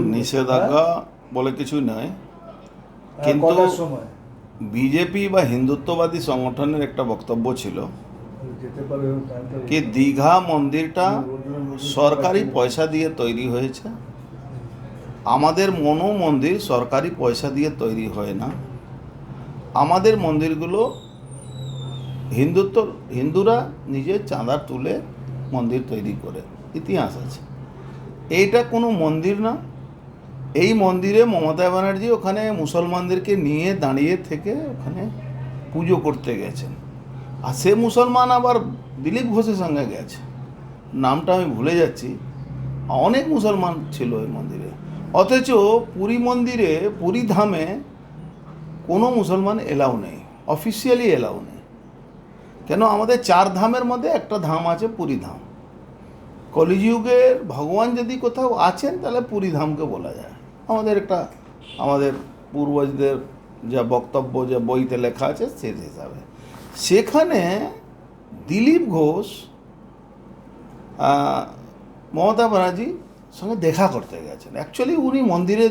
নিষেধাজ্ঞা বলে কিছু নয় হ্যাঁ, কিন্তু বিজেপি বা হিন্দুত্ববাদী সংগঠনের একটা বক্তব্য ছিল কি দীঘা মন্দিরটা সরকারি পয়সা দিয়ে তৈরি হয়েছে? আমাদের মনো মন্দির সরকারি পয়সা দিয়ে তৈরি হয় না। আমাদের মন্দিরগুলো হিন্দুত্ব হিন্দুরা নিজে চাঁদা তুলে মন্দির তৈরি করে। ইতিহাস আছে। এইটা কোনো মন্দির না। এই মন্দিরে মমতা ব্যানার্জি ওখানে মুসলমানদেরকে নিয়ে দাঁড়িয়ে থেকে ওখানে পুজো করতে গেছেন। আর সে মুসলমান আবার দিলীপ ঘোষের সঙ্গে গেছে। নামটা আমি ভুলে যাচ্ছি। অনেক মুসলমান ছিল ওই মন্দিরে। অথচ পুরী মন্দিরে, পুরী ধামে কোনো মুসলমান এলাও নেই, অফিসিয়ালি এলাও নেই। কেন? আমাদের চার ধামের মধ্যে একটা ধাম আছে পুরী ধাম। কলিযুগের ভগবান যদি কোথাও আছেন, তাহলে পুরী ধামকে বলা যায়। আমাদের একটা, আমাদের পূর্বজদের যা বক্তব্য, যে বইতে লেখা আছে, সে হিসাবে সেখানে দিলীপ ঘোষ মমতা ব্যানার্জি সঙ্গে দেখা করতে গেছেন। অ্যাকচুয়ালি উনি মন্দিরে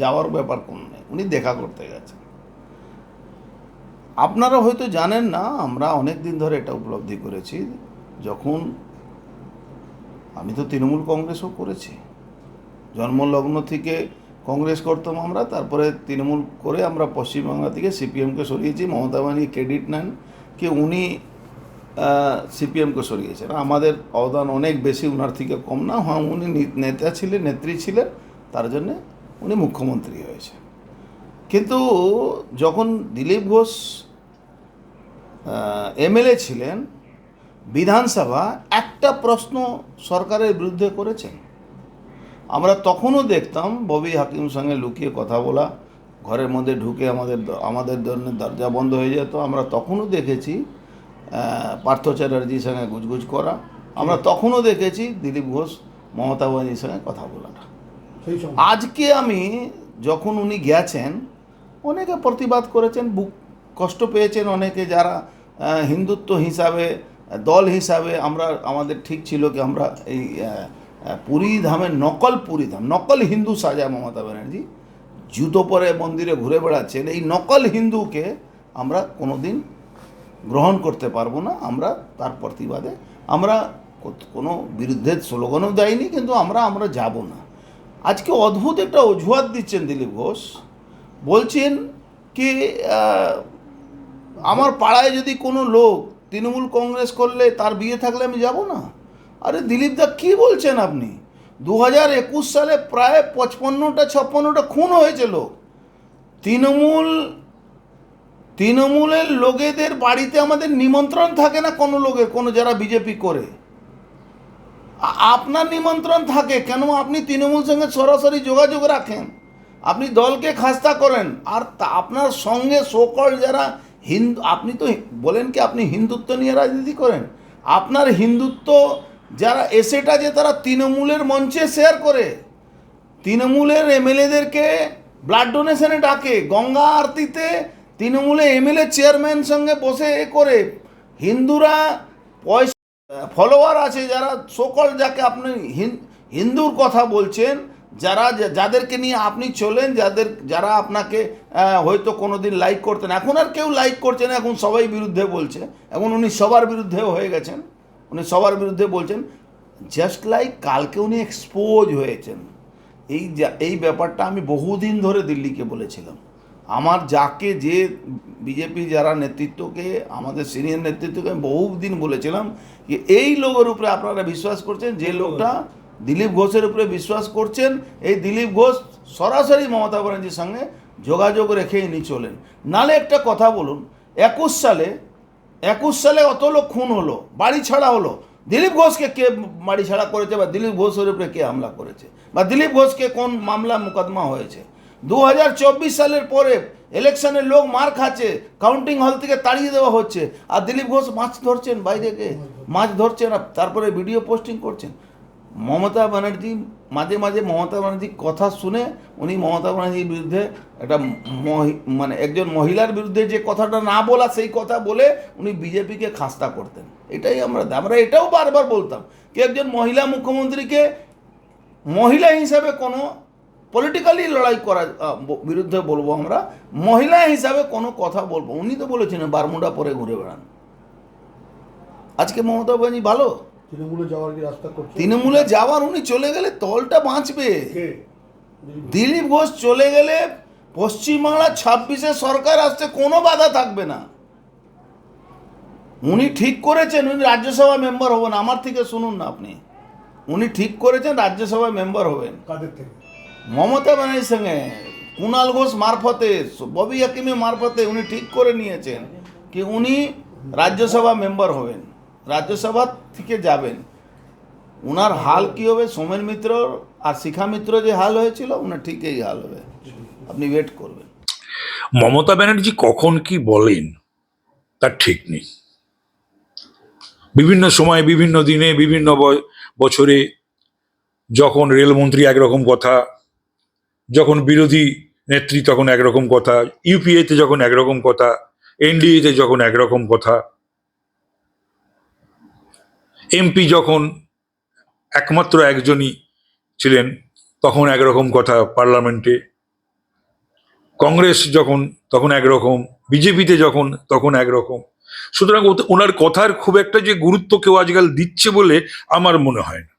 যাওয়ার ব্যাপার কোনো নেই, উনি দেখা করতে গেছেন। আপনারা হয়তো জানেন না, আমরা অনেক দিন ধরে এটা উপলব্ধি করেছি, যখন আমি তো তৃণমূল কংগ্রেসও করেছি। জন্মলগ্ন থেকে কংগ্রেস করতাম আমরা, তারপরে তৃণমূল করে আমরা পশ্চিমবাংলা থেকে সিপিএমকে সরিয়েছি, মমতা ব্যানার্জি ক্রেডিট নেন কি উনি সিপিএমকে সরিয়েছেন। আমাদের অবদান অনেক বেশি ওনার থেকে কম না হ্যাঁ উনি নেতা ছিলেন, নেত্রী ছিলেন, তার জন্যে উনি মুখ্যমন্ত্রী হয়েছে কিন্তু যখন দিলীপ ঘোষ এমএলএ ছিলেন, বিধানসভা একটা প্রশ্ন সরকারের বিরুদ্ধে করেছেন। আমরা তখনও দেখতাম ববি হাকিম সঙ্গে লুকিয়ে কথা বলা ঘরের মধ্যে ঢুকে আমাদের আমাদের জন্য দরজা বন্ধ হয়ে যেত। আমরা তখনও দেখেছি পার্থ চ্যাটার্জির সঙ্গে গুজগুজ করা। আমরা তখনও দেখেছি দিলীপ ঘোষ মমতা ব্যানার্জির সঙ্গে কথা বলাটা। আজকে আমি যখন উনি গেছেন অনেকে প্রতিবাদ করেছেন বুক কষ্ট পেয়েছেন অনেকে যারা হিন্দুত্ব হিসাবে দল হিসাবে আমরা আমাদের ঠিক ছিল কি আমরা এই পুরী ধামের নকল পুরী ধাম, নকল হিন্দু সাজা মমতা ব্যানার্জি। জুতো পরে মন্দিরে ঘুরে বেড়াচ্ছেন, এই নকল হিন্দুকে আমরা কোনোদিন গ্রহণ করতে পারব না, আমরা তার প্রতিবাদে। আমরা কোনো বিরুদ্ধের স্লোগানও দেয়নি কিন্তু আমরা আমরা যাব না। আজকে অদ্ভুত একটা অজুহাত দিচ্ছেন দিলীপ ঘোষ। বলছেন কি আমার পাড়ায় যদি কোনো লোক তৃণমূল কংগ্রেস করলে তার বিয়ে থাকলে আমি যাব না? আরে দিলীপ দা, কী বলছেন আপনি? দু হাজার একুশ সালে প্রায় পঁচপন্নটা, ছাপ্পান্নটা খুন হয়েছিল। তৃণমূল, তৃণমূলের লোকেদের বাড়িতে আমাদের নিমন্ত্রণ থাকে না কোনো লোকের, কোনো যারা বিজেপি করে। আপনার নিমন্ত্রণ থাকে, কেন আপনি তৃণমূল সঙ্গে সরাসরি যোগাযোগ রাখেন? আপনি দলকে খাস্তা করেন, আর আপনার সঙ্গে সকল যারা হিন্দু, আপনি তো বলেন কি আপনি হিন্দুত্ব নিয়ে রাজনীতি করেন? আপনার হিন্দুত্ব যারা এসেটা যে তারা তৃণমূলের মঞ্চে শেয়ার করে, তৃণমূলের এমএলএদেরকে ব্লাড ডোনেশনে ডাকে, গঙ্গা আরতিতে তৃণমূলে এমএলএ চেয়ারম্যান সঙ্গে বসে এ করে। হিন্দুরা পয়সা ফলোয়ার আছে যারা সকল যাকে আপনি হিন্দুর কথা বলছেন, যারা যাদেরকে নিয়ে আপনি চলেন, যাদের, যারা আপনাকে হয়তো কোনো দিন লাইক করতেন। এখন আর কেউ লাইক করছে না, এখন সবাই বিরুদ্ধে বলছে। এখন উনি সবার বিরুদ্ধেও হয়ে গেছেন। উনি সবার বিরুদ্ধে বলছেন জাস্ট লাইক কালকে উনি এক্সপোজ হয়েছেন, এই এই ব্যাপারটা আমি বহুদিন ধরে দিল্লিকে বলেছিলাম। আমার যাকে যে বিজেপি যারা নেতৃত্বকে, আমাদের সিনিয়র নেতৃত্বকে আমি বহুদিন বলেছিলাম যে, এই লোকের উপরে আপনারা বিশ্বাস করছেন, যে লোকটা দিলীপ ঘোষের উপরে বিশ্বাস করছেন, এই দিলীপ ঘোষ সরাসরি মমতা ব্যানার্জির সঙ্গে যোগাযোগ রেখে ইনি চলেন। নালে একটা কথা বলুন, একুশ সালে একুশ সালে অত লোক খুন হলো, বাড়ি ছাড়া হলো। দিলীপ ঘোষকে কে বাড়ি ছাড়া করেছে বা দিলীপ ঘোষের উপরে কে হামলা করেছে? বা দিলীপ ঘোষকে কোন মামলা মোকদ্দমা হয়েছে? দু হাজার চব্বিশ সালের পরে ইলেকশনের লোক মার খাচ্ছে কাউন্টিং হল থেকে তাড়িয়ে দেওয়া হচ্ছে। আর দিলীপ ঘোষ মাছ ধরছেন বাইরে গিয়ে। মাছ ধরছেন আর তারপরে ভিডিও পোস্টিং করছেন। মমতা ব্যানার্জি, মাঝে মাঝে মমতা ব্যানার্জির কথা শুনে উনি মমতা ব্যানার্জির বিরুদ্ধে একটা মানে একজন মহিলার বিরুদ্ধে যে কথাটা না বলা, সেই কথা বলে উনি বিজেপিকে খাস্তা করতেন। এটাই আমরা আমরা এটাও বারবার বলতাম কি একজন মহিলা মুখ্যমন্ত্রীকে মহিলা হিসাবে কোনো পলিটিক্যালি লড়াই করা বিরুদ্ধে বলব আমরা, মহিলা হিসাবে কোনো কথা বলব। উনি তো বলেছেন বারমুডা পরে ঘুরে বেড়ান। আজকে মমতা ব্যানার্জি ভালো? তৃণমূলে যাওয়ার কি রাস্তা করছে? তৃণমূলে যাওয়ার উনি চলে গেলে তলটা বাঁচবে। দিলীপ ঘোষ চলে গেলে পশ্চিমবাংলা ছাব্বিশে সরকার আসতে কোনো বাধা থাকবে না। উনি ঠিক করেছেন উনি রাজ্যসভা মেম্বার হবেন আমার থেকে শুনুন না আপনি। উনি ঠিক করেছেন রাজ্যসভা মেম্বার হবেন। কাদের থেকে? মমতা ব্যানার্জির সঙ্গে কুণাল ঘোষ মারফতে ববি হাকিমের মারফতে উনি ঠিক করে নিয়েছেন কি উনি রাজ্যসভা মেম্বার হবেন। রাজ্যসভা থেকে যাবেন। ওনার হাল কি হবে? সোমেন মিত্র আর শিখা মিত্র যে হাল হয়েছিল ওনার ঠিক এই হাল হবে। আপনি ওয়েট করবেন। মমতা ব্যানার্জি কখন কি বলেন, তার ঠিক নেই। বিভিন্ন সময়ে, বিভিন্ন দিনে, বিভিন্ন বছরে যখন রেলমন্ত্রী একরকম কথা, যখন বিরোধী নেত্রী তখন একরকম কথা ইউপিএতে যখন একরকম কথা এনডিএতে যখন একরকম কথা এমপি যখন একমাত্র একজনই ছিলেন, তখন একরকম কথা পার্লামেন্টে, কংগ্রেস যখন, তখন একরকম, বিজেপিতে যখন, তখন একরকম। সুতরাং ওনার কথার খুব একটা যে গুরুত্ব কেউ আজকাল দিচ্ছে বলে আমার মনে হয় না।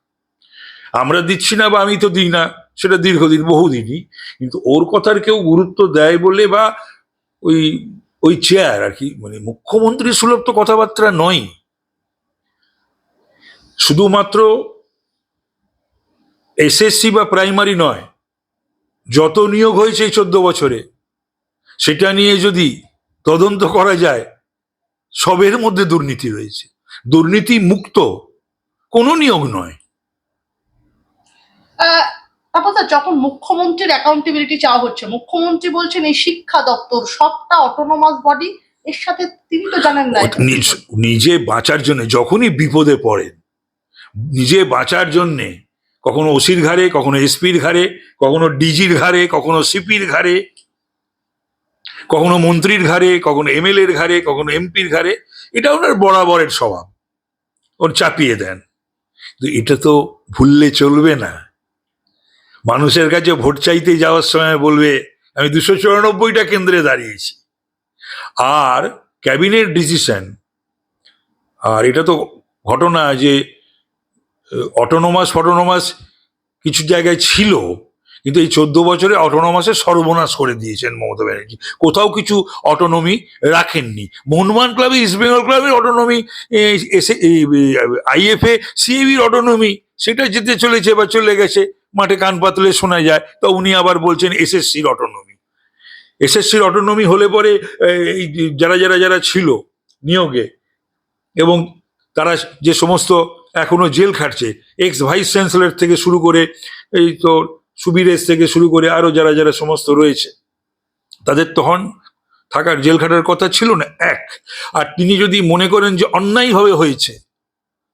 আমরা দিচ্ছি না বা আমি তো দিই না, সেটা দীর্ঘদিন, বহুদিনই, কিন্তু ওর কথার কেউ গুরুত্ব দেয় বলে বা ওই ওই চেয়ার আর কি মানে মুখ্যমন্ত্রী সুলভ তো কথাবার্তা নয় শুধুমাত্র এসএসসি বা প্রাইমারি নয় যত নিয়োগ হয়েছে এই চোদ্দ বছরে সেটা নিয়ে যদি তদন্ত করা যায় সবের মধ্যে দুর্নীতি রয়েছে দুর্নীতি মুক্ত কোনো নিয়োগ নয়। তারপর যখন মুখ্যমন্ত্রীর অ্যাকাউন্টেবিলিটি চাওয়া হচ্ছে মুখ্যমন্ত্রী বলছেন এই শিক্ষা দপ্তর সবটা অটোনোমাস বডি এর সাথে তিনি তো জানেন না নিজ- নিজে বাঁচার জন্য যখনই বিপদে পড়েন নিজে বাঁচার জন্যে, কখনো ওসির ঘাড়ে, কখনো এসপির ঘাড়ে, কখনো ডিজির ঘাড়ে, কখনো সিপির ঘাড়ে, কখনো মন্ত্রীর ঘাড়ে, কখনো এমএলএর ঘাড়ে, কখনো এমপির ঘাড়ে, এটা ওনার বরাবরের স্বভাব। ওর চাপিয়ে দেন। কিন্তু এটা তো ভুললে চলবে না। মানুষের কাছে ভোট চাইতে যাওয়ার সময় বলবে, আমি দুশো চুরানব্বইটা কেন্দ্রে দাঁড়িয়েছি। আর ক্যাবিনেট ডিসিশন, আর এটা তো ঘটনা যে অটোনোমাস ফটোনোমাস কিছু জায়গায় ছিল, কিন্তু এই চোদ্দ বছরে অটোনোমাসে সর্বনাশ করে দিয়েছেন মমতা ব্যানার্জি। কোথাও কিছু অটোনমি রাখেননি। মোহনবাগান ক্লাবে ইস্ট বেঙ্গল ক্লাবের অটোনমি এসে আইএফএ সিএবির অটোনমি সেটা যেতে চলেছে বা চলে গেছে, মাঠে কান পাতলে শোনা যায়, তো উনি আবার বলছেন এসএসসির অটোনমি এসএসসির অটোনমি হলে পরে যারা যারা যারা ছিল নিয়োগে, এবং তারা যে সমস্ত এখনও জেল খাটছে। এক্স ভাইস চ্যান্সেলর থেকে শুরু করে এই তো সুবিরেশ থেকে শুরু করে আরও যারা যারা সমস্ত রয়েছে, তাদের তখন থাকার জেল খাটার কথা ছিল না, এক। আর তিনি যদি মনে করেন যে অন্যায়ভাবে হয়েছে,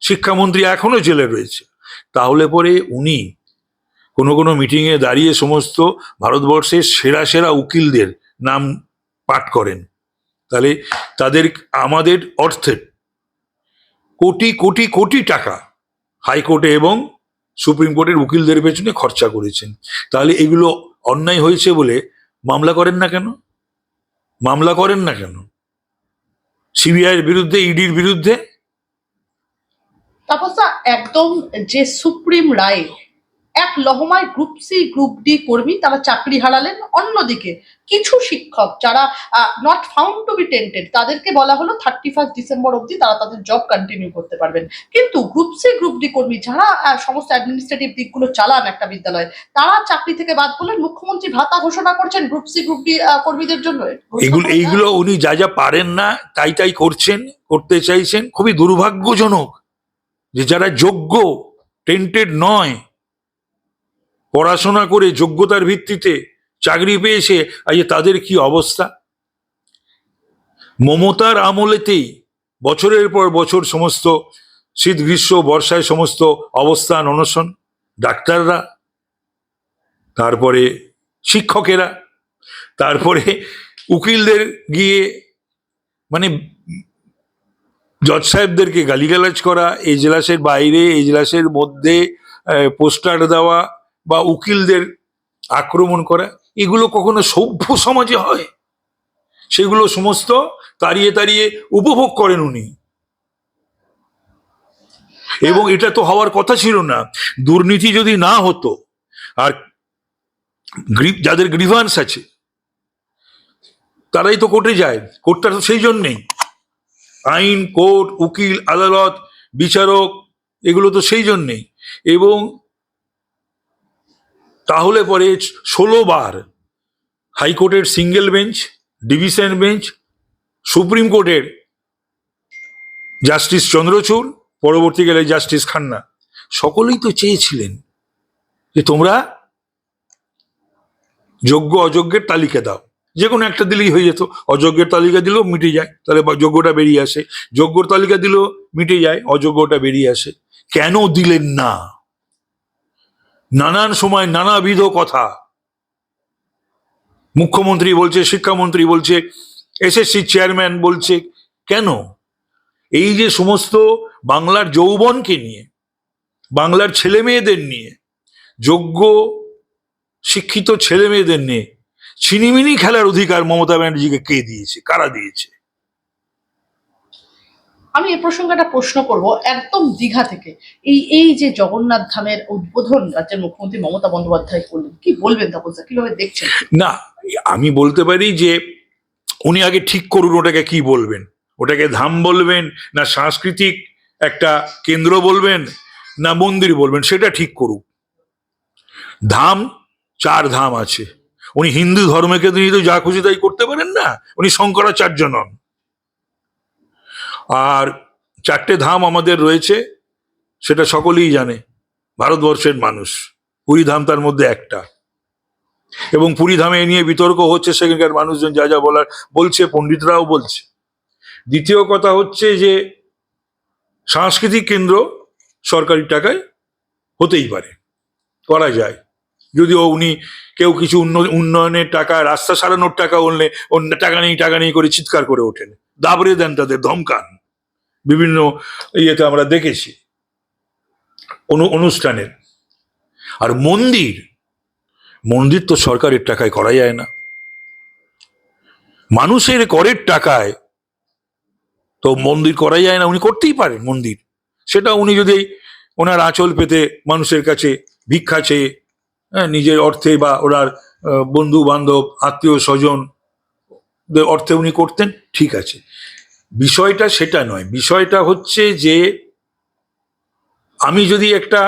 শিক্ষামন্ত্রী এখনও জেলে রয়েছে, তাহলে পরে উনি কোনো কোনো মিটিংয়ে দাঁড়িয়ে সমস্ত ভারতবর্ষের সেরা সেরা উকিলদের নাম পাঠ করেন। তাহলে তাদের, আমাদের অর্থের কোটি কোটি কোটি টাকা হাইকোর্টে এবং সুপ্রিম কোর্টের উকিলদের পেছনে খরচা করেছেন। তাহলে এগুলো অন্যায় হয়েছে বলে মামলা করেন না কেন? মামলা করেন না কেন? সিবিআইয়ের বিরুদ্ধে, ইডির বিরুদ্ধে? তাপস একদম যে সুপ্রিম রায় এক লহমায় গ্রুপ সি গ্রুপ ডি কর্মী তারা চাকরি হারালেন। অন্যদিকে কিছু শিক্ষক যারা not found to be tainted তাদেরকে বলা হলো থার্টি ফার্স্ট ডিসেম্বর অবধি তারা তাদের জব কন্টিনিউ করতে পারবেন। কিন্তু গ্রুপ সি গ্রুপ ডি কর্মী যারা সমস্ত অ্যাডমিনিস্ট্রেটিভ দিকগুলো চালান একটা বিদ্যালয়ে তারা চাকরি থেকে বাদ করলেন মুখ্যমন্ত্রী ভাতা ঘোষণা করছেন গ্রুপ সি গ্রুপ ডি কর্মীদের জন্য। এগুলো এইগুলো উনি যা যা পারেন না তাই তাই করছেন করতে চাইছেন খুবই দুর্ভাগ্যজনক যে যারা যোগ্য টেন্টেড নয় পড়াশোনা করে যোগ্যতার ভিত্তিতে চাকরি পেয়েছে আজ তাদের কি অবস্থা? মমতার আমলেতেই বছরের পর বছর সমস্ত শীত গ্রীষ্ম বর্ষায় সমস্ত অবস্থান অনশন। ডাক্তাররা, তারপরে শিক্ষকেরা, তারপরে উকিলদের গিয়ে মানে জজ সাহেবদেরকে গালিগালাজ করা এজলাসের বাইরে এজলাসের মধ্যে পোস্টার দেওয়া বা উকিলদের আক্রমণ করা, এগুলো কখনো সভ্য সমাজে হয়? সেগুলো সমস্ত তাড়িয়ে তাড়িয়ে উপভোগ করেন উনি। এবং এটা তো হওয়ার কথা ছিল না। দুর্নীতি যদি না হতো, আর যাদের গ্রিভান্স আছে, তারাই তো কোর্টে যায়। কোর্টটা তো সেই জন্যেই। আইন, কোর্ট, উকিল, আদালত, বিচারক, এগুলো তো সেই জন্যেই। এবং তাহলে পরে ষোলো বার হাইকোর্টের single bench, division bench, supreme কোর্টের জাস্টিস চন্দ্রচূড়, পরবর্তীকালে জাস্টিস খান্না। সকলেই তো চেয়েছিলেন যে তোমরা যোগ্য অযোগ্যের তালিকা দাও। যে কোনো একটা দিলেই হয়ে যেত। অযোগ্যের তালিকা দিলেও মিটে যায়। তাহলে যোগ্যটা বেরিয়ে আসে। যোগ্যর তালিকা দিলেও মিটে যায়। অযোগ্যটা বেরিয়ে আসে। কেন দিলেন না? নানান সময় নানাবিধ কথা। মুখ্যমন্ত্রী বলছে, শিক্ষামন্ত্রী বলছে এসএসসি চেয়ারম্যান বলছে, কেন? এই যে সমস্ত বাংলার যৌবনকে নিয়ে, বাংলার ছেলে মেয়েদের নিয়ে, যোগ্য, শিক্ষিত ছেলে মেয়েদের নিয়ে, ছিনিমিনি খেলার অধিকার মমতা ব্যানার্জিকে কে দিয়েছে? কারা দিয়েছে? আমি এই প্রসঙ্গে একটা প্রশ্ন করব একদম দীঘা থেকে। এই এই যে জগন্নাথ ধামের উদ্বোধন রাজ্যের মুখ্যমন্ত্রী মমতা বন্দ্যোপাধ্যায় করলেন, কি বলবেন তাপস কীভাবে দেখছেন? না, আমি বলতে পারি যে উনি আগে ঠিক করুন ওটাকে কি বলবেন। ওটাকে ধাম বলবেন, না সাংস্কৃতিক একটা কেন্দ্র বলবেন, না মন্দির বলবেন, সেটা ঠিক করুক। ধাম, চার ধাম আছে। উনি হিন্দু ধর্মকে নিয়ে তো যা খুশি তাই করতে পারেন না। উনি শঙ্করাচার্য নন। আর চারটে ধাম আমাদের রয়েছে, সেটা সকলেই জানে। ভারতবর্ষের মানুষ। পুরী ধাম তার মধ্যে একটা। এবং পুরী ধামে নিয়ে বিতর্ক হচ্ছে, সেখানকার মানুষজন যা যা বলার, বলছে, পণ্ডিতরাও বলছে। দ্বিতীয় কথা হচ্ছে যে, সাংস্কৃতিক কেন্দ্র সরকারি টাকায় হতেই পারে, করা যায়। যদিও উনি কেউ কিছু উন্ন- উন্নয়নের টাকা, রাস্তা সারানোর টাকা অন্য, টাকা নেই টাকা নেই করে চিৎকার করে ওঠেন। দাবড়ে দেন তাদের ধমকান। বিভিন্ন ইয়েতে আমরা দেখেছি অনু- অনুষ্ঠানের। আর মন্দির মন্দির তো সরকারের টাকায় করা যায় না। মানুষের করের টাকায় তো মন্দির করা যায় না উনি করতেই পারেন মন্দির। সেটা উনি যদি ওনার আঁচল পেতে মানুষের কাছে ভিক্ষা চেয়ে হ্যাঁ, নিজের অর্থে বা ওনার বন্ধু বান্ধব আত্মীয় স্বজন অর্থে উনি করতেন ঠিক আছে। বিষয়টা সেটা নয়। বিষয়টা হচ্ছে যে আমি যদি একটা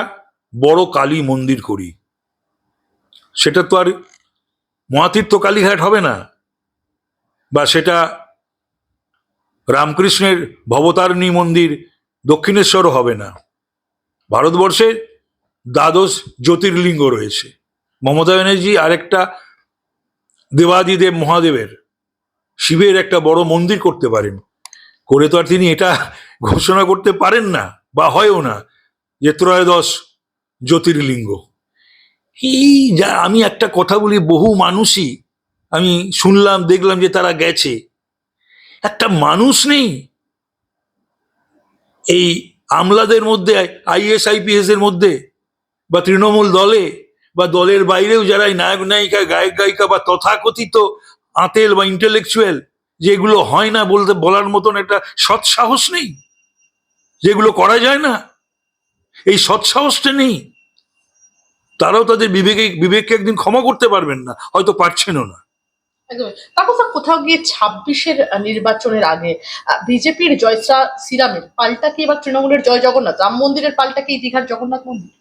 বড় কালী মন্দির করি, সেটা তো আর মহাতীর্থ কালীঘাট হবে না, বা সেটা রামকৃষ্ণের ভবতারিণী মন্দির দক্ষিণেশ্বরও হবে না। ভারতবর্ষে দ্বাদশ জ্যোতির্লিঙ্গ রয়েছে। মমতা ব্যানার্জি আরেকটা দেবাদিদেব মহাদেবের, শিবের একটা বড় মন্দির করতে পারেন। করে তো আর তিনি এটা ঘোষণা করতে পারেন না, বা হয়ও না, যে ত্রয়োদশ জ্যোতির্লিঙ্গ। এই যা আমি একটা কথা বলি, বহু মানুষই আমি শুনলাম, দেখলাম যে তারা গেছে। একটা মানুষ নেই। এই আমলাদের মধ্যে আইএস আইপিএস এর মধ্যে, বা তৃণমূল দলে, বা দলের বাইরেও যারা নায়ক নায়িকা গায়ক গায়িকা বা তথাকথিত আতেল বা ইন্টেলেকচুয়াল যেগুলো হয় না বলতে বলার মতন একটা সৎসাহস নেই। যেগুলো করা যায় না এই সৎসাহসটা নেই। তারাও তাদের বিবেকে বিবেককে একদিন ক্ষমা করতে পারবেন না হয়তো পারছেনও না। তারপর স্যার কোথাও গিয়ে ছাব্বিশের নির্বাচনের আগে বিজেপির জয়সা সিরামের পাল্টা কি এবার তৃণমূলের জয় জগন্নাথ রাম মন্দিরের পাল্টা কি দীঘার জগন্নাথ মন্দির?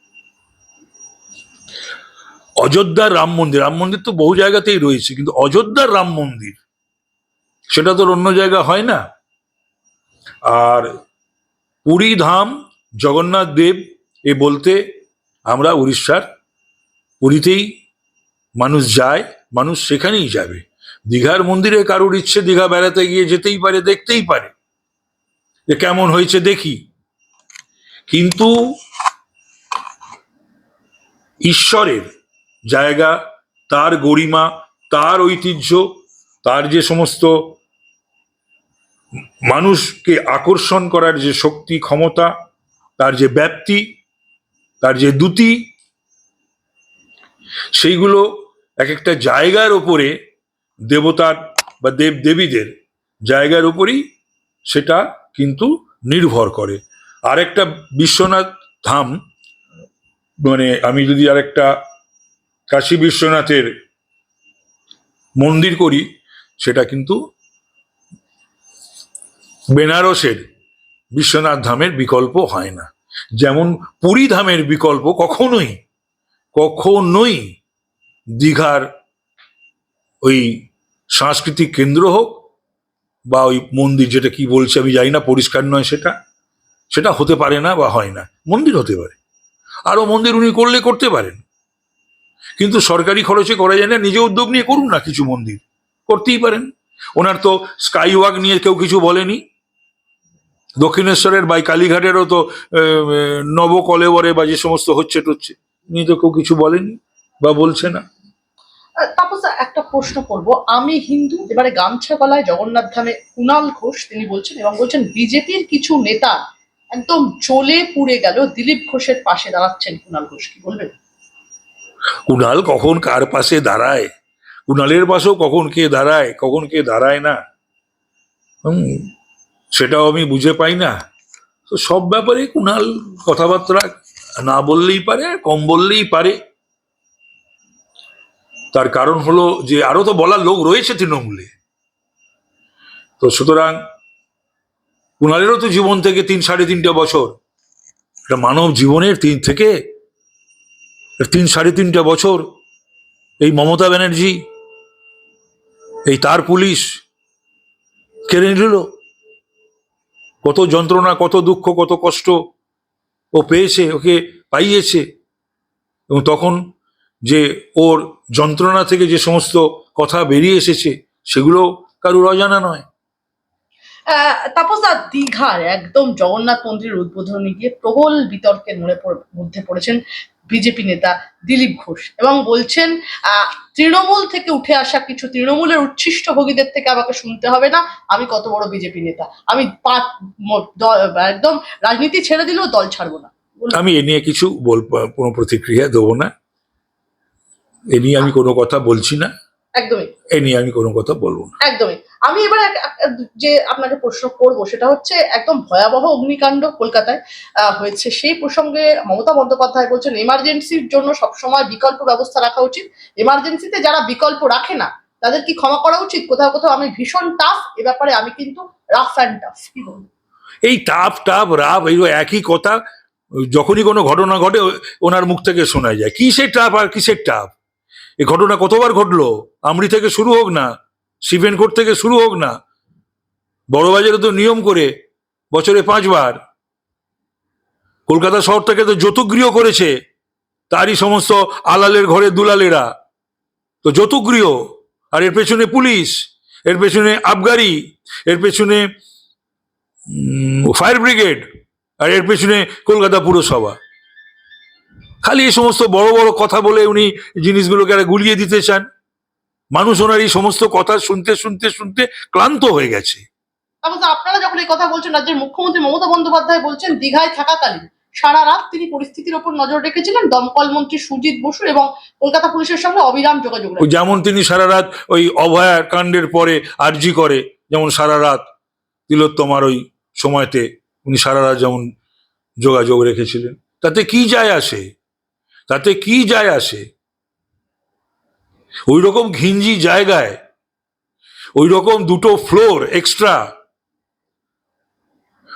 অযোধ্যার রাম মন্দির রাম মন্দির তো বহু জায়গাতেই রয়েছে কিন্তু অযোধ্যার রাম মন্দির সেটা তোর অন্য জায়গা হয় না। আর পুরী ধাম, জগন্নাথ দেব এ বলতে আমরা উড়িষ্যার পুরীতেই মানুষ যায়, মানুষ সেখানেই যাবে। দীঘার মন্দিরে কারোর ইচ্ছে দীঘা বেড়াতে গিয়ে যেতেই পারে, দেখতেই পারে। যে কেমন হয়েছে দেখি। কিন্তু ঈশ্বরের জায়গা, তার গরিমা, তার ঐতিহ্য, তার যে সমস্ত মানুষকে আকর্ষণ করার যে শক্তি, ক্ষমতা, তার যে ব্যাপ্তি, তার যে দ্যুতি, সেইগুলো এক একটা জায়গার ওপরে দেবতার বা দেব দেবীদের জায়গার উপরেই সেটা কিন্তু নির্ভর করে। আরেকটা বিশ্বনাথ ধাম মানে আমি যদি আরেকটা কাশী বিশ্বনাথের মন্দির করি, সেটা কিন্তু বেনারসের বিশ্বনাথ ধামের বিকল্প হয় না। যেমন পুরী ধামের বিকল্প কখনোই কখনোই দীঘার ওই সাংস্কৃতিক কেন্দ্র হোক বা ওই মন্দির যেটা কি বলছে আমি জানি না, পরিষ্কার নয় সেটা সেটা হতে পারে না বা হয় না। মন্দির হতে পারে। আরও মন্দির উনি করলে করতে পারেন। কিন্তু সরকারি খরচে করা যায় না, নিজে উদ্যোগ নিয়ে করুন না কিছু মন্দির। করতেই পারেন। ওনার তো স্কাই ওয়াক নিয়ে কেউ কিছু বলেনি। দক্ষিণেশ্বরের বাই কালীঘাটেরও তো আহ, নবকলেবরে বা যে সমস্ত হচ্ছে টচ্ছে নিয়ে তো কেউ কিছু বলেনি বা বলছে না? তাপস একটা প্রশ্ন করব। আমি হিন্দু এবারে গামছা গলায় জগন্নাথ ধামে কুণাল ঘোষ তিনি বলছেন এবং বলছেন বিজেপির কিছু নেতা একদম জ্বলে পুড়ে গেল দিলীপ ঘোষের পাশে দাঁড়াচ্ছেন কুণাল ঘোষ কি বলবেন? কুণাল কখন কার পাশে দাঁড়ায়? কুণালের পাশেও কখন কে দাঁড়ায় কখন কে দাঁড়ায় না? হুম সেটাও আমি বুঝে পাই না। তো সব ব্যাপারে কুণাল কথাবার্তা না বললেই পারে, কম বললেই পারে। তার কারণ হলো যে আরও তো বলার লোক রয়েছে তৃণমূলে। তো সুতরাং কুণালেরও তো জীবন থেকে তিন, সাড়ে তিনটে বছর। এটা মানব জীবনের তিন থেকে তিন, সাড়ে তিনটা বছর। এই মমতা ব্যানার্জি, এই তার পুলিশ কেড়ে নিল। কত যন্ত্রণা কত দুঃখ কত কষ্ট ও পেয়েছে ওকে পাইয়েছে। এবং তখন যে ওর যন্ত্রণা থেকে যে সমস্ত কথা বেরিয়ে এসেছে সেগুলো কারুর অজানা নয়। আহ, তাপস দা দীঘার একদম জগন্নাথ মন্দিরের উদ্বোধনে গিয়ে প্রবল বিতর্কের মনে মধ্যে পড়েছেন বিজেপি নেতা দিলীপ ঘোষ এবং বলছেন তৃণমূল থেকে উঠে আসা কিছু তৃণমূলের উচ্ছিষ্ট ভোগীদের থেকে আমাকে শুনতে হবে না, আমি কত বড় বিজেপি নেতা। আমি একদম রাজনীতি ছেড়ে দিলেও দল ছাড়বো না। আমি এ নিয়ে কিছু বল কোনো প্রতিক্রিয়া দেবো না। এ নিয়ে আমি কোনো কথা বলছি না। একদমই। এ নিয়ে আমি কোনো কথা বলব না। একদমই। আমি এবার যে আপনাকে প্রশ্ন করব সেটা হচ্ছে একদম ভয়াবহ অগ্নিকাণ্ড কলকাতায় হয়েছে। সেই প্রসঙ্গে মমতা বন্দ্যোপাধ্যায় বলছেন এমার্জেন্সির জন্য সবসময় বিকল্প ব্যবস্থা রাখা উচিত। এমার্জেন্সিতে যারা বিকল্প রাখে না তাদের কি ক্ষমা করা উচিত? কোথাও কোথাও আমি ভীষণ টাফ এ ব্যাপারে আমি কিন্তু রাফ অ্যান্ড টাফ কি বলব? এই টাপ টাপ রাপ এই একই কথা যখনই কোনো ঘটনা ঘটে ওনার মুখ থেকে শোনা যায়। কিসের টাফ আর কিসের টাপ এই ঘটনা কতবার ঘটলো? আমরি থেকে শুরু হোক না, সিভেন কোর্ট থেকে শুরু হোক না, বড়বাজারে তো নিয়ম করে বছরে পাঁচবার। কলকাতা শহরটাকে তো যৌতুকগৃহ করেছে, তারই সমস্ত আলালের ঘরে দুলালেরা। তো যৌতুকগৃহ, আর এর পেছনে পুলিশ, এর পেছনে আবগারি, এর পেছনে ফায়ার ব্রিগেড, আর এর পেছনে কলকাতা পুরসভা। খালি এই সমস্ত বড় বড় কথা বলে উনি জিনিসগুলোকে একটা গুলিয়ে দিতে চান। মানুষ ওনার এই সমস্ত কথা শুনতে শুনতে শুনতে ক্লান্ত হয়ে গেছে। আপনারা যখন এই কথা বলছেন রাজ্যের মুখ্যমন্ত্রী মমতা বন্দ্যোপাধ্যায় বলছেন দীঘায় থাকাকালীন সারা রাত তিনি পরিস্থিতির ওপর নজর রেখেছিলেন। দমকল মন্ত্রী সুজিত বসু এবং কলকাতা পুলিশের সঙ্গে অবিরাম যোগাযোগ যেমন তিনি সারা রাত ওই অভয়ার কাণ্ডের পরে আর্জি করে যেমন সারা রাত তিলোত্তমার ওই সময়তে উনি সারা রাত যেমন যোগাযোগ রেখেছিলেন। তাতে কি যায় আসে? তাতে কি যায় আসে? ওই রকম ঘিঞ্জি জায়গায় ওই রকম দুটো ফ্লোর এক্সট্রা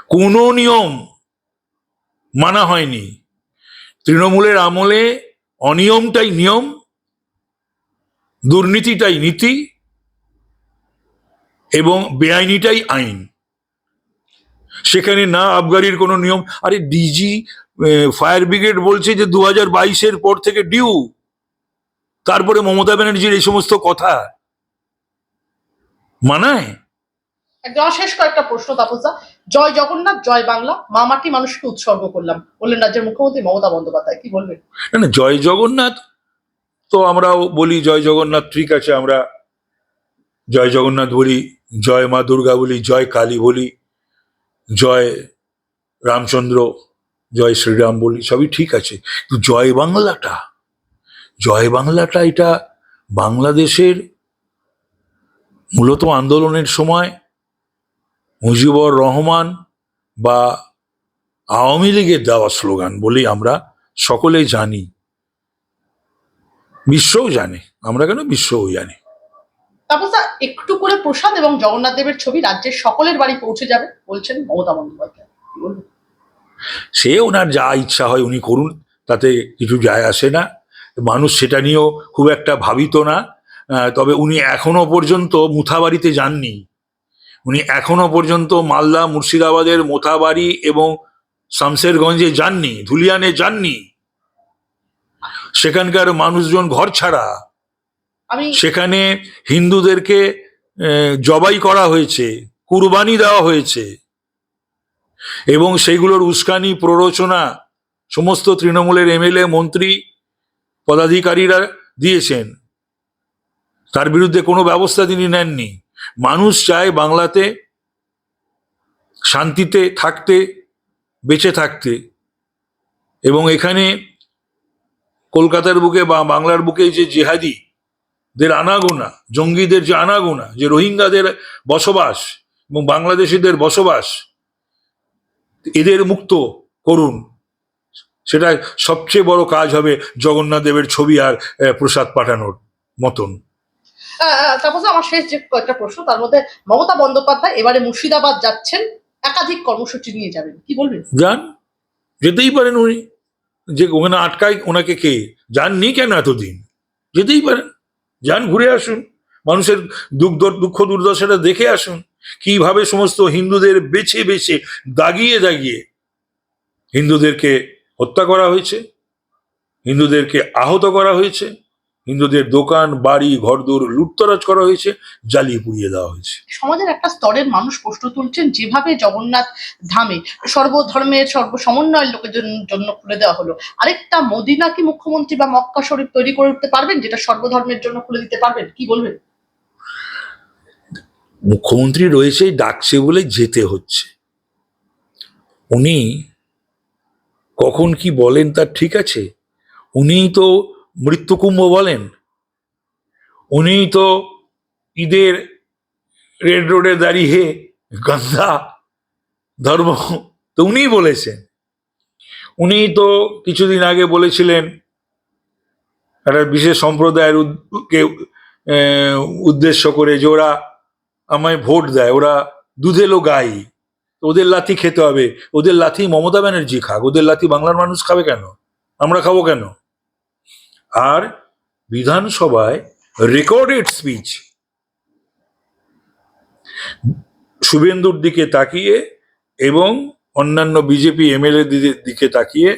কোনো নিয়ম মানা হয়নি। তৃণমূলের আমলে অনিয়মটাই নিয়ম, দুর্নীতিটাই নীতি, এবং বেআইনিটাই আইন। সেখানে না আবগারির কোনো নিয়ম, আরে ডিজি ফায়ার ব্রিগেড বলছে যে দু হাজার বাইশের পর থেকে ডিউ। তারপরে মমতা ব্যানার্জির এই সমস্ত কথা। মানায়? একদম শেষ কয়েকটা প্রশ্ন তাপসদা। জয় জগন্নাথ জয় বাংলা। মা মাটি মানুষকে উৎসর্গ করলাম বললেন রাজ্যের মুখ্যমন্ত্রী মমতা বন্দ্যোপাধ্যায়। কি বলবেন? না না জয় জগন্নাথ তো আমরাও বলি জয় জগন্নাথ ঠিক আছে আমরা জয় জগন্নাথ বলি জয় মা দুর্গা বলি জয় কালী বলি জয় রামচন্দ্র জয় শ্রীরাম বলি, সবই ঠিক আছে। কিন্তু জয় বাংলাটা জয় বাংলাটা এটা বাংলাদেশের মূলত আন্দোলনের সময় মুজিবুর রহমান বা আওয়ামী লীগের দেওয়া স্লোগান বলেই আমরা সকলেই জানি। বিশ্বও জানে, আমরা কেন বিশ্বও জানি? তারপর একটু করে প্রসাদ এবং জগন্নাথ দেবের ছবি রাজ্যের সকলের বাড়ি পৌঁছে যাবে বলছেন মমতা বন্দ্যোপাধ্যায়? সে ওনার যা ইচ্ছা হয় উনি করুন তাতে কিছু যায় আসে না। মানুষ সেটা নিয়েও খুব একটা ভাবিত না। তবে উনি এখনও পর্যন্ত মুথাবাড়িতে যাননি। উনি এখনও পর্যন্ত মালদা মুর্শিদাবাদের মোথাবাড়ি এবং শামশেরগঞ্জে যাননি ধুলিয়ানে যাননি। সেখানকার মানুষজন ঘর ছাড়া। সেখানে হিন্দুদেরকে জবাই করা হয়েছে কুরবানি দেওয়া হয়েছে। এবং সেইগুলোর উস্কানি, প্ররোচনা সমস্ত তৃণমূলের এমএলএ, মন্ত্রী, পদাধিকারীরা দিয়েছেন। তার বিরুদ্ধে কোনো ব্যবস্থা তিনি নেননি। মানুষ চায় বাংলাতে শান্তিতে থাকতে, বেঁচে থাকতে। এবং এখানে কলকাতার বুকে বা বাংলার বুকে যে জেহাদি দের আনাগোনা, জঙ্গিদের যে আনাগোনা, যে রোহিঙ্গাদের বসবাস এবং বাংলাদেশিদের বসবাস এদের মুক্ত করুন। সেটা সবচেয়ে বড় কাজ হবে জগন্নাথ দেবের ছবি আর প্রসাদ পাঠানোর মতন। তারপর আমার শেষ যে কয়েকটা প্রশ্ন তার মধ্যে মমতা বন্দ্যোপাধ্যায় এবারে মুর্শিদাবাদ যাচ্ছেন একাধিক কর্মসূচি নিয়ে যাবেন কি বলবেন? যান যেতেই পারেন উনি। যে ওখানে আটকায় ওনাকে কে? যাননি কেন এতদিন? যেতেই পারেন। যান ঘুরে আসুন। মানুষের দুঃখ দুঃখ দুর্দশাটা দেখে আসুন। কীভাবে সমস্ত হিন্দুদের বেছে বেছে দাগিয়ে দাগিয়ে হিন্দুদেরকে হত্যা করা হয়েছে, হিন্দুদেরকে আহত করা হয়েছে, হিন্দুদের দোকান, বাড়ি, ঘরদোর লুটতরাজ করা হয়েছে, জ্বালিয়ে পুড়িয়ে দেওয়া হয়েছে। সমাজের একটা স্তরের মানুষ প্রশ্ন তুলছেন, যেভাবে জগন্নাথ ধামে সর্বধর্মের সর্ব সমন্বয়ের লোকের জন্য খুলে দেওয়া হলো, আরেকটা মদিনা কি মুখ্যমন্ত্রী বা মক্কা শরীফ তৈরি করে উঠতে পারবেন, যেটা সর্বধর্মের জন্য খুলে দিতে পারবেন? কি বলবেন? মুখ্যমন্ত্রী রয়েছে ডাকছে বলে যেতে হচ্ছে। উনি কখন কি বলেন তার ঠিক আছে? উনিই তো মৃত্যুকুম্ভ বলেন। উনিই তো ঈদের রেড রোডে দাঁড়িয়ে গন্ধা ধর্ম, তো উনিই বলেছেন। উনিই তো কিছুদিন আগে বলেছিলেন, একটা বিশেষ সম্প্রদায়ের উদ্দেশ্য করে ওরা আমায় ভোট দেয়, ওরা দুধেলো গাই। ওদের লাথি খেতে হবে। ওদের লাথি মমতা ব্যানার্জি খাক, ওদের লাথি বাংলার মানুষ খাবে কেন? আমরা খাব কেন? আর বিধানসভায় রেকর্ডেড স্পিচ শুভেন্দুর দিকে তাকিয়ে এবং অন্যান্য বিজেপি এমএলএ দিকে তাকিয়ে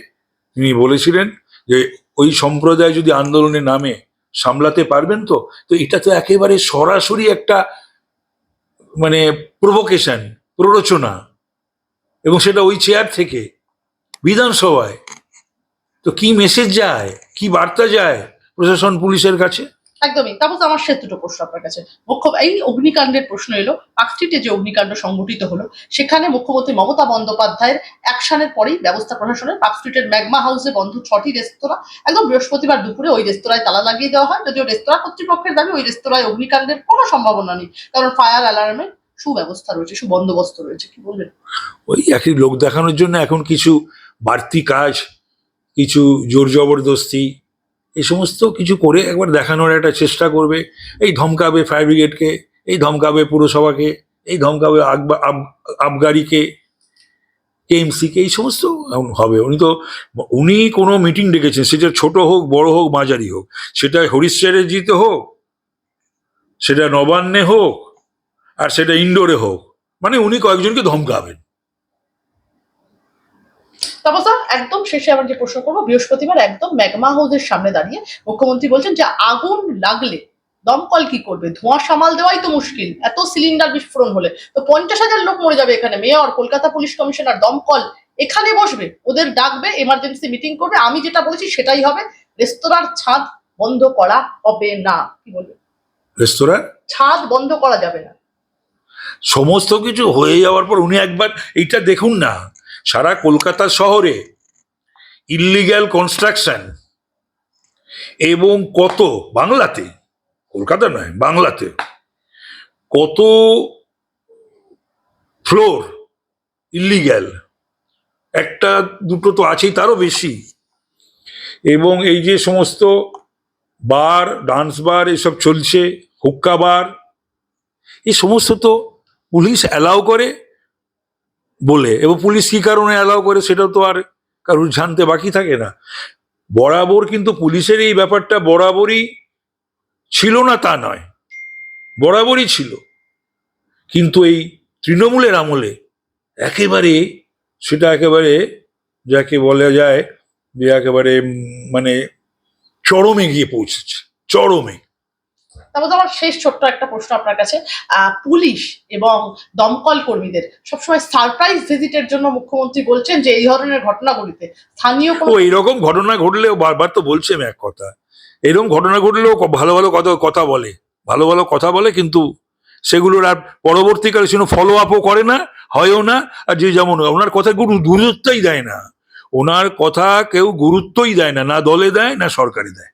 তিনি বলেছিলেন যে, ওই সম্প্রদায় যদি আন্দোলনে নামে, সামলাতে পারবেন তো? তো এটা তো একেবারে সরাসরি একটা মানে প্রভোকেশন প্ররোচনা এবং সেটা ওই চেয়ার থেকে বিধানসভায়। তো কি মেসেজ যায়, কি বার্তা যায় প্রশাসন, পুলিশের কাছে? একদমই। তারপর আমার দুটো প্রশ্ন আপনার কাছে। মুখ্য এই অগ্নিকাণ্ডের প্রশ্ন এলো, পার্কস্ট্রিটে যে অগ্নিকাণ্ড সংঘটিত হলো, সেখানে মুখ্যমন্ত্রী মমতা বন্দ্যোপাধ্যায়ের অ্যাকশনের পরেই ব্যবস্থা প্রশাসনের পার্কস্ট্রিটের ম্যাগমা হাউসে বন্ধ ছটি রেস্তোরাঁ। একদম বৃহস্পতিবার দুপুরে ওই রেস্তোরাঁয় তালা লাগিয়ে দেওয়া হয়। যদিও রেস্তোরাঁ কর্তৃপক্ষের দাবি, ওই রেস্তোরাঁয় অগ্নিকাণ্ডের কোনো সম্ভাবনা নেই। কারণ ফায়ার অ্যালার্মের সুব্যবস্থা রয়েছে, সুবন্দোবস্ত রয়েছে। কি বলবেন? ওই একই লোক দেখানোর জন্য এখন কিছু বাড়তি কাজ, কিছু জোর জবরদস্তি এই সমস্ত কিছু করে একবার দেখানোর একটা চেষ্টা করবে। এই ধমকাবে ফায়ার ব্রিগেডকে এই ধমকাবে পুরসভাকে, এই ধমকাবে আবগা- আব- আবগারিকে কেএমসিকে এই সমস্ত হবে। উনি তো, উনি কোনো মিটিং ডেকেছেন, সেটা ছোট হোক, বড় হোক, মাঝারি হোক। সেটা হরিশ চ্যাটার্জিতে হোক, সেটা নবান্নে হোক, আর সেটা ইনডোরে হোক। মানে উনি কয়েকজনকে ধমকাবেন। তারপর স্যার একদম শেষে আবার যে প্রশ্ন করব বৃহস্পতিবার একদম ম্যাগমা হাউসের সামনে দাঁড়িয়ে মুখ্যমন্ত্রী বলছেন যে আগুন লাগলে দমকল কি করবে? ধোঁয়া সামাল দেওয়াই তো মুশকিল। এত সিলিন্ডার বিস্ফোরণ হলে। তো পঞ্চাশ হাজার লোক মরে যাবে এখানে। মেয়র কলকাতা পুলিশ কমিশনার দমকল এখানে বসবে ওদের ডাকবে এমার্জেন্সি মিটিং করবে। আমি যেটা বলেছি সেটাই হবে। রেস্তোরাঁর ছাদ বন্ধ করা হবে না। কি বলবে? রেস্তোরাঁ? ছাদ বন্ধ করা যাবে না। সমস্ত কিছু হয়ে যাওয়ার পর উনি একবার এইটা দেখুন না। সারা কলকাতা শহরে ইল্লিগ্যাল কনস্ট্রাকশন এবং কত বাংলাতে, কলকাতা নয়, বাংলাতে কত ফ্লোর ইলিগ্যাল একটা, দুটো তো আছেই, তারও বেশি। এবং এই যে সমস্ত বার ডান্স বার এসব চলছে, হুক্কা বার, এই সমস্ত তো পুলিশ অ্যালাউ করে। বলে। এবং পুলিশ কী কারণে অ্যালাউ করে সেটা তো আর কারুর জানতে বাকি থাকে না। বরাবর কিন্তু পুলিশের এই ব্যাপারটা বরাবরই ছিল না তা নয়। বরাবরই ছিল। কিন্তু এই তৃণমূলের আমলে একেবারে সেটা একেবারে যাকে বলা যায় যে একেবারে মানে চরমে গিয়ে পৌঁছেছে। চরমে। তারপর আমার শেষ ছোট্ট একটা প্রশ্ন আপনার কাছে। পুলিশ এবং দমকল কর্মীদের সবসময় সারপ্রাইজ ভিজিটের জন্য মুখ্যমন্ত্রী বলছেন যে এই ধরনের ঘটনাগুলিতে স্থানীয় ও ঘটনা ঘটলেও বারবার তো বলছে আমি এক কথা। এরকম ঘটনা ঘটলেও ভালো ভালো কথা কথা বলে। ভালো ভালো কথা বলে কিন্তু সেগুলোর আর পরবর্তীকালে সেগুলো ফলো আপও করে না, হয়ও না, আর যে যেমন ওনার কথা গুরু গুরুত্বই দেয় না। ওনার কথা কেউ গুরুত্বই দেয় না না দলে দেয়, না সরকারি দেয়।